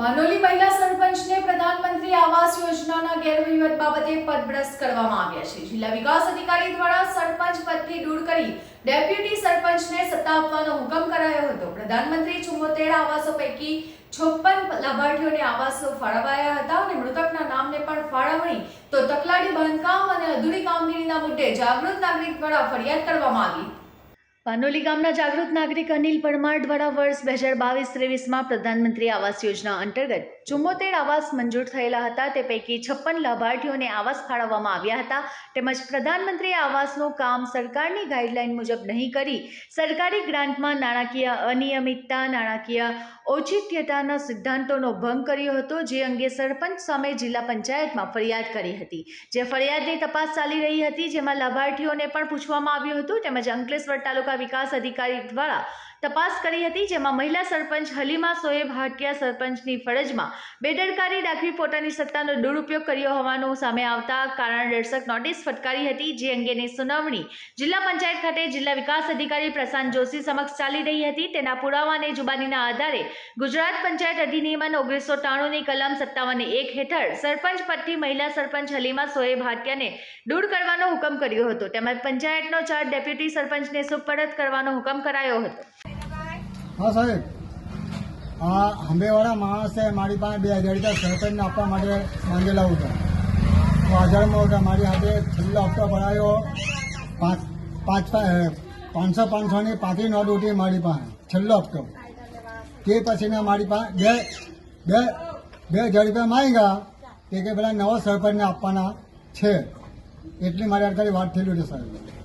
ભાનોલી મહિલા સરપંચને પ્રધાનમંત્રી આવાસ યોજનાના ગેરવહીવટ બાબતે પદભ્રસ્ત કરવામાં આવ્યા છે. જિલ્લા વિકાસ અધિકારી દ્વારા સરપંચ પદથી દૂર કરી ડેપ્યુટી સરપંચને સત્તા આપવાનો હુકમ કરાયો હતો. પ્રધાનમંત્રી ચુમ્મોતેર આવાસો પૈકી છપ્પન લાભાર્થીઓને આવાસો ફાળવાયા હતા અને મૃતકના નામને પણ ફાળવણી તો તકલાડી બાંધકામ અને અધૂરી કામગીરીના મુદ્દે જાગૃત નાગરિક દ્વારા ફરિયાદ કરવામાં આવી. પાનોલી ગામના જાગૃત નાગરિક અનિલ પરમાર દ્વારા વર્ષ બે હજાર બાવીસ ત્રેવીસમાં પ્રધાનમંત્રી આવાસ યોજના અંતર્ગત ચુમ્મોતેર આવાસ મંજૂર થયેલા હતા. તે પૈકી છપ્પન લાભાર્થીઓને આવાસ ફાળવવામાં આવ્યા હતા. તેમજ પ્રધાનમંત્રી આવાસનું કામ સરકારની ગાઈડલાઈન મુજબ નહીં કરી, સરકારી ગ્રાન્ટમાં નાણાકીય અનિયમિતતા, નાણાકીય ઔચિત્યતાના સિદ્ધાંતોનો ભંગ કર્યો હતો, જે અંગે સરપંચ સામે જિલ્લા પંચાયતમાં ફરિયાદ કરી હતી. જે ફરિયાદની તપાસ ચાલી રહી હતી, જેમાં લાભાર્થીઓને પણ પૂછવામાં આવ્યું હતું. તેમજ અંકલેશ્વર તાલુકા વિકાસ અધિકારી દ્વારા તપાસ કરી હતી, જેમાં મહિલા સરપંચ હલીમા સોએબ હાટિયા સરપંચની ફરજમાં બેદરકારી દાખવી પોતાની સત્તાનો દુરુપયોગ કર્યો હોવાનું સામે આવતા કારણ દર્શક નોટિસ ફટકારી હતી, જે અંગેની સુનાવણી જિલ્લા પંચાયત ખાતે જિલ્લા વિકાસ અધિકારી પ્રશાંત જોશી સમક્ષ ચાલી રહી હતી. તેના પુરાવા અને જુબાનીના આધારે ગુજરાત પંચાયત અધિનિયમન ઓગણીસો ત્રાણુંની કલમ સત્તાવન એક હેઠળ સરપંચ પદથી મહિલા સરપંચ હલીમા સોએબ હાટિયાને દૂર કરવાનો હુકમ કર્યો હતો. તેમજ પંચાયતનો ચાર્જ ડેપ્યુટી સરપંચને સુપરત કરવાનો હુકમ કરાયો હતો. હા, સાહેબ. આ હંબેવાળા માણસે મારી પાસે બે હજાર રૂપિયા સરપંચને આપવા માટે માંગેલા હતા હજારમાં હતા મારી હાથે છેલ્લો હપ્તો ભરાયો. પાંચ પાંચ પાંચસો પાંચસોની પાંત્રીસ નોટ ઉઠી મારી પાસે, છેલ્લો હપ્તો. તે પછી મેં મારી પાસે બે બે બે હજાર રૂપિયા માંગ્યા. તે કે પેલા નવા સરપંચને આપવાના છે. એટલી મારી અત્યારે વાત થયેલી છે, સાહેબ.